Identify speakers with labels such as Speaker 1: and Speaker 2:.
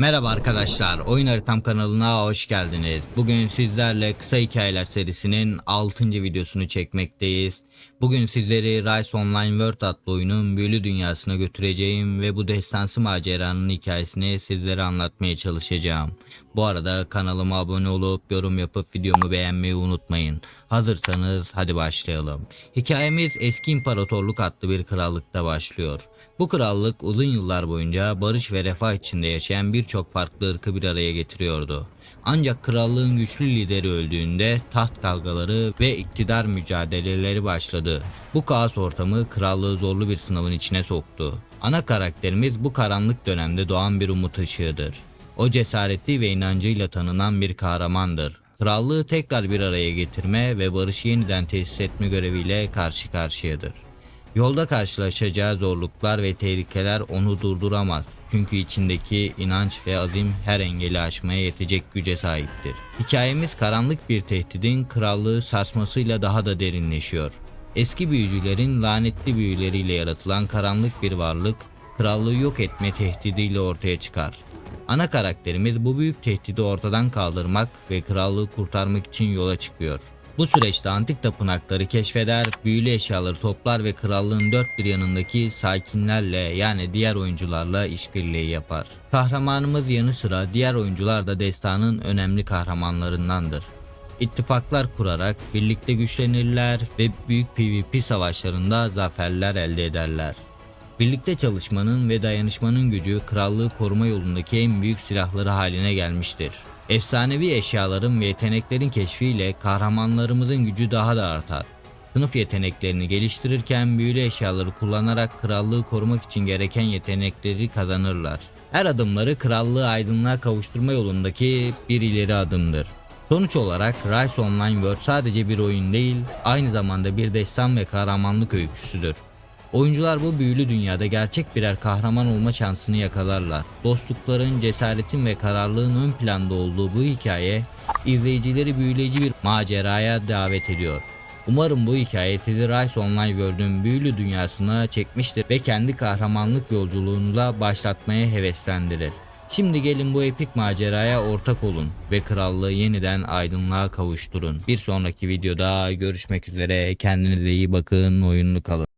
Speaker 1: Merhaba arkadaşlar, Oyun Haritam kanalına hoş geldiniz. Bugün sizlerle kısa hikayeler serisinin 6. videosunu çekmekteyiz. Bugün sizleri Rise Online World adlı oyunun büyülü dünyasına götüreceğim ve bu destansı maceranın hikayesini sizlere anlatmaya çalışacağım. Bu arada kanalıma abone olup yorum yapıp videomu beğenmeyi unutmayın. Hazırsanız hadi başlayalım. Hikayemiz Eski İmparatorluk adlı bir krallıkta başlıyor. Bu krallık uzun yıllar boyunca barış ve refah içinde yaşayan birçok farklı ırkı bir araya getiriyordu. Ancak krallığın güçlü lideri öldüğünde taht kavgaları ve iktidar mücadeleleri başladı. Bu kaos ortamı krallığı zorlu bir sınavın içine soktu. Ana karakterimiz bu karanlık dönemde doğan bir umut ışığıdır. O cesareti ve inancıyla tanınan bir kahramandır. Krallığı tekrar bir araya getirme ve barışı yeniden tesis etme göreviyle karşı karşıyadır. Yolda karşılaşacağı zorluklar ve tehlikeler onu durduramaz. Çünkü içindeki inanç ve azim her engeli aşmaya yetecek güce sahiptir. Hikayemiz karanlık bir tehdidin krallığı sarsmasıyla daha da derinleşiyor. Eski büyücülerin lanetli büyüleriyle yaratılan karanlık bir varlık, krallığı yok etme tehdidiyle ortaya çıkar. Ana karakterimiz bu büyük tehdidi ortadan kaldırmak ve krallığı kurtarmak için yola çıkıyor. Bu süreçte antik tapınakları keşfeder, büyülü eşyaları toplar ve krallığın dört bir yanındaki sakinlerle yani diğer oyuncularla işbirliği yapar. Kahramanımız yanı sıra diğer oyuncular da destanın önemli kahramanlarındandır. İttifaklar kurarak birlikte güçlenirler ve büyük PvP savaşlarında zaferler elde ederler. Birlikte çalışmanın ve dayanışmanın gücü krallığı koruma yolundaki en büyük silahları haline gelmiştir. Efsanevi eşyaların ve yeteneklerin keşfiyle kahramanlarımızın gücü daha da artar. Sınıf yeteneklerini geliştirirken büyülü eşyaları kullanarak krallığı korumak için gereken yetenekleri kazanırlar. Her adımları krallığı aydınlığa kavuşturma yolundaki bir ileri adımdır. Sonuç olarak Rise Online World sadece bir oyun değil, aynı zamanda bir destan ve kahramanlık öyküsüdür. Oyuncular bu büyülü dünyada gerçek birer kahraman olma şansını yakalarlar. Dostlukların, cesaretin ve kararlılığın ön planda olduğu bu hikaye izleyicileri büyüleyici bir maceraya davet ediyor. Umarım bu hikaye sizi Rise Online World'ün büyülü dünyasına çekmiştir ve kendi kahramanlık yolculuğunuza başlatmaya heveslendirir. Şimdi gelin bu epik maceraya ortak olun ve krallığı yeniden aydınlığa kavuşturun. Bir sonraki videoda görüşmek üzere. Kendinize iyi bakın. Oyunlu kalın.